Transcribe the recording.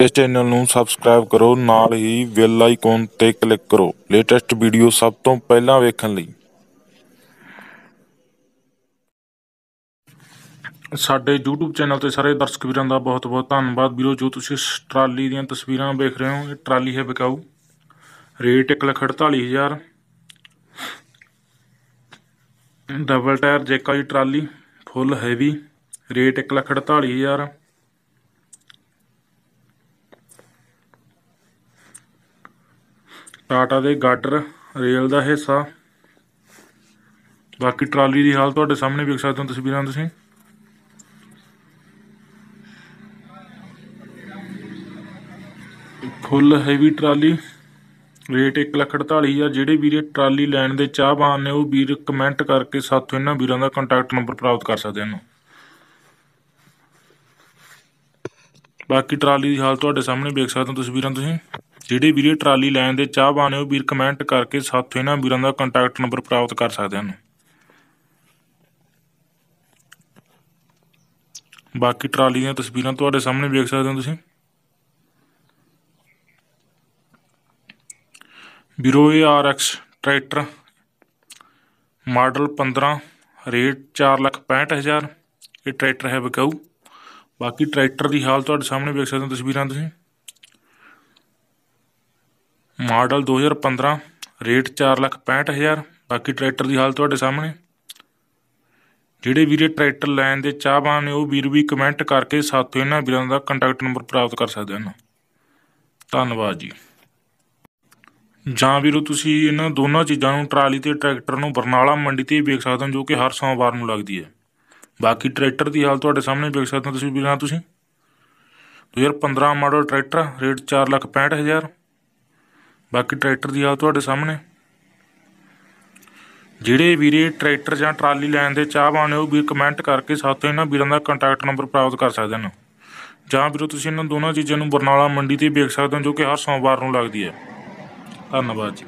ਇਸ ਚੈਨਲ ਨੂੰ ਸਬਸਕ੍ਰਾਈਬ ਕਰੋ, ਨਾਲ ਹੀ ਬੈਲ ਆਈਕਨ ਤੇ ਕਲਿੱਕ ਕਰੋ। ਲੇਟੈਸਟ ਵੀਡੀਓ ਸਭ ਤੋਂ ਪਹਿਲਾਂ ਵੇਖਣ ਲਈ। ਸਾਡੇ YouTube ਚੈਨਲ ਤੇ ਸਾਰੇ ਦਰਸ਼ਕ ਵੀਰਾਂ ਦਾ ਬਹੁਤ-ਬਹੁਤ ਧੰਨਵਾਦ। ਵੀਰੋ, ਜੋ ਤੁਸੀਂ ਇਸ ਟਰਾਲੀ ਦੀਆਂ ਤਸਵੀਰਾਂ ਵੇਖ ਰਹੇ ਹੋ, ਇਹ ਟਰਾਲੀ ਹੈ ਵਿਕਾਊ। ਰੇਟ 148000 ਡਬਲ ਟਾਇਰ ਜੇਕਾ ਦੀ trolley full heavy rate 148000 Tata ਦੇ ਗਾਟਰ ਰੇਲ ਦਾ ਹਿੱਸਾ। ਬਾਕੀ ਟਰਾਲੀ ਦੀ ਹਾਲ ਤੁਹਾਡੇ ਸਾਹਮਣੇ ਵੇਖ ਸਕਦੇ ਹੋ ਤਸਵੀਰਾਂ ਤੁਸੀਂ। Full heavy trolley. ਰੇਟ 148000 ਜਿਹੜੇ ਵੀਰੇ ਟਰਾਲੀ ਲੈਣ ਦੇ ਚਾਹਵਾਨ ਨੇ, ਉਹ ਵੀਰ ਕਮੈਂਟ ਕਰਕੇ ਸਾਥੋਂ ਇਹਨਾਂ ਵੀਰਾਂ ਦਾ ਕੰਟੈਕਟ ਨੰਬਰ ਪ੍ਰਾਪਤ ਕਰ ਸਕਦੇ ਹਨ। ਬਾਕੀ ਟਰਾਲੀ ਦੀ ਹਾਲਤ ਤੁਹਾਡੇ ਸਾਹਮਣੇ ਵੇਖ ਸਕਦੇ ਹੋ ਤਸਵੀਰਾਂ ਤੁਸੀਂ। ਜਿਹੜੇ ਵੀਰੇ ਟਰਾਲੀ ਲੈਣ ਦੇ ਚਾਹਵਾਨ ਨੇ ਉਹ ਵੀਰ ਕਮੈਂਟ ਕਰਕੇ ਸਾਥੋਂ ਇਹਨਾਂ ਵੀਰਾਂ ਦਾ ਕੰਟੈਕਟ ਨੰਬਰ ਪ੍ਰਾਪਤ ਕਰ ਸਕਦੇ ਹਨ ਬਾਕੀ ਟਰਾਲੀ ਦੀਆਂ ਤਸਵੀਰਾਂ ਤੁਹਾਡੇ ਸਾਹਮਣੇ ਵੇਖ ਸਕਦੇ ਹੋ ਤੁਸੀਂ। ਵੀਰੋ, ਇਹ R X tractor model 15 rate 465000 ਇਹ ਟਰੈਕਟਰ ਹੈ ਵਿਕਾਊ ਬਾਕੀ ਟਰੈਕਟਰ ਦੀ ਹਾਲ ਤੁਹਾਡੇ ਸਾਹਮਣੇ ਵੇਖ ਸਕਦੇ ਹੋ ਤਸਵੀਰਾਂ ਤੁਸੀਂ। ਮਾਡਲ 2015 ਰੇਟ 465000 ਬਾਕੀ ਟਰੈਕਟਰ ਦੀ ਹਾਲਤ ਤੁਹਾਡੇ ਸਾਹਮਣੇ। ਜਿਹੜੇ ਵੀਰੇ ਟਰੈਕਟਰ ਲੈਣ ਦੇ ਚਾਹਵਾਨ ਨੇ, ਉਹ ਵੀਰ ਵੀ ਕਮੈਂਟ ਕਰਕੇ ਸਾਥੋਂ ਇਹਨਾਂ ਵੀਰਾਂ ਦਾ ਕੰਟੈਕਟ ਨੰਬਰ ਪ੍ਰਾਪਤ ਕਰ ਸਕਦੇ ਹਨ ਧੰਨਵਾਦ ਜੀ। ਜਾਂ ਵੀਰੋ, ਤੁਸੀਂ ਇਹਨਾਂ ਦੋਨਾਂ ਚੀਜ਼ਾਂ ਨੂੰ ਟਰਾਲੀ ਤੇ ਟਰੈਕਟਰ ਨੂੰ ਬਰਨਾਲਾ ਮੰਡੀ ਤੇ ਵੇਖ ਸਕਦੇ ਹੋ, ਜੋ ਕਿ ਹਰ ਸੋਮਵਾਰ ਨੂੰ ਲੱਗਦੀ ਹੈ। ਬਾਕੀ ਟਰੈਕਟਰ ਦੀ ਹਾਲਤ ਤੁਹਾਡੇ ਸਾਹਮਣੇ ਵੇਖ ਸਕਦੇ ਹੋ ਤੁਸੀਂ ਵੀਰਾਂ, ਤੁਸੀਂ। 2015 ਮਾਡਲ ਟਰੈਕਟਰ, ਰੇਟ 465000 ਬਾਕੀ ਟਰੈਕਟਰ ਦੀ ਹਾਲ ਤੁਹਾਡੇ ਸਾਹਮਣੇ। ਜਿਹੜੇ ਵੀਰੇ ਟਰੈਕਟਰ ਜਾਂ ਟਰਾਲੀ ਲੈਣ ਦੇ ਚਾਹਵਾਨ ਨੇ, ਉਹ ਵੀ ਕਮੈਂਟ ਕਰਕੇ ਸਾਥੋਂ ਇਹਨਾਂ ਵੀਰਾਂ ਦਾ ਕੰਟੈਕਟ ਨੰਬਰ ਪ੍ਰਾਪਤ ਕਰ ਸਕਦੇ ਹਨ ਜਾਂ ਵੀਰੋ, ਤੁਸੀਂ ਇਹਨਾਂ ਦੋਨਾਂ ਚੀਜ਼ਾਂ ਨੂੰ ਬਰਨਾਲਾ ਮੰਡੀ ਤੇ ਵੇਖ ਸਕਦੇ ਹੋ, ਜੋ ਕਿ ਹਰ ਸੋਮਵਾਰ ਨੂੰ ਲੱਗਦੀ ਹੈ। ਧੰਨਵਾਦ ਜੀ।